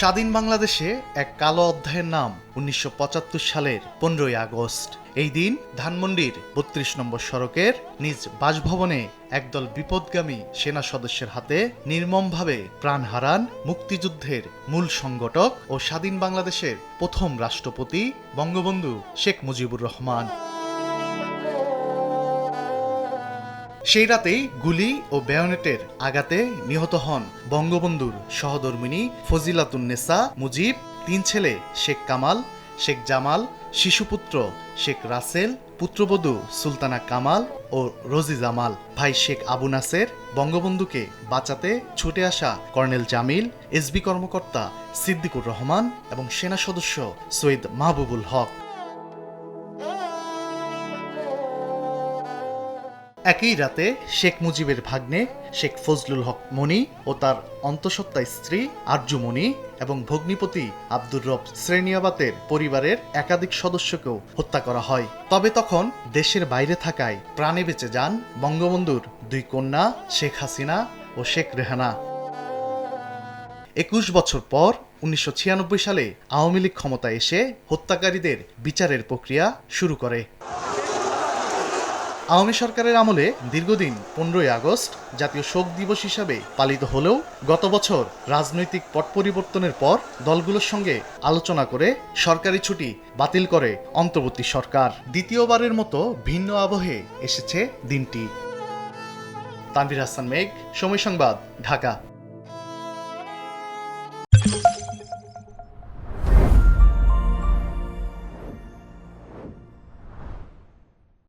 স্বাধীন বাংলাদেশে এক কালো অধ্যায়ের নাম উনিশশো পঁচাত্তর সালের পনেরোই আগস্ট। এই দিন ধানমন্ডির বত্রিশ নম্বর সড়কের নিজ বাসভবনে একদল বিপদগামী সেনা সদস্যের হাতে নির্মমভাবে প্রাণ হারান মুক্তিযুদ্ধের মূল সংগঠক ও স্বাধীন বাংলাদেশের প্রথম রাষ্ট্রপতি বঙ্গবন্ধু শেখ মুজিবুর রহমান। সেই রাতেই গুলি ও বেয়নেটের আঘাতে নিহত হন বঙ্গবন্ধুর সহধর্মিনী ফজিলাতুন্নেসা মুজিব, তিন ছেলে শেখ কামাল, শেখ জামাল, শিশুপুত্র শেখ রাসেল, পুত্রবধূ সুলতানা কামাল ও রোজি জামাল। ভাই শেখ আবু নাসের বঙ্গবন্ধুকে বাঁচাতে ছুটে আসা কর্নেল জামিল, এসবি কর্মকর্তা সিদ্দিকুর রহমান এবং সেনা সদস্য সৈয়দ মাহবুবুল হক। একই রাতে শেখ মুজিবের ভাগ্নে শেখ ফজলুল হক মনি ও তার অন্তঃসত্ত্বা স্ত্রী আরজু মনি এবং ভগ্নিপতি আব্দুর রব শ্রেণিয়াবাতের পরিবারের একাধিক সদস্যকেও হত্যা করা হয়। তবে তখন দেশের বাইরে থাকায় প্রাণে বেঁচে যান বঙ্গবন্ধুর দুই কন্যা শেখ হাসিনা ও শেখ রেহানা। একুশ বছর পর উনিশশো ছিয়ানব্বই সালে আওয়ামী লীগ ক্ষমতায় এসে হত্যাকারীদের বিচারের প্রক্রিয়া শুরু করে। আওয়ামী সরকারের আমলে দীর্ঘদিন পনেরোই আগস্ট জাতীয় শোক দিবস হিসাবে পালিত হলেও গত বছর রাজনৈতিক পট পরিবর্তনের পর দলগুলোর সঙ্গে আলোচনা করে সরকারি ছুটি বাতিল করে অন্তর্বর্তী সরকার। দ্বিতীয়বারের মতো ভিন্ন আবহে এসেছে দিনটি। তানভীর হাসান মেঘ, সময় সংবাদ, ঢাকা।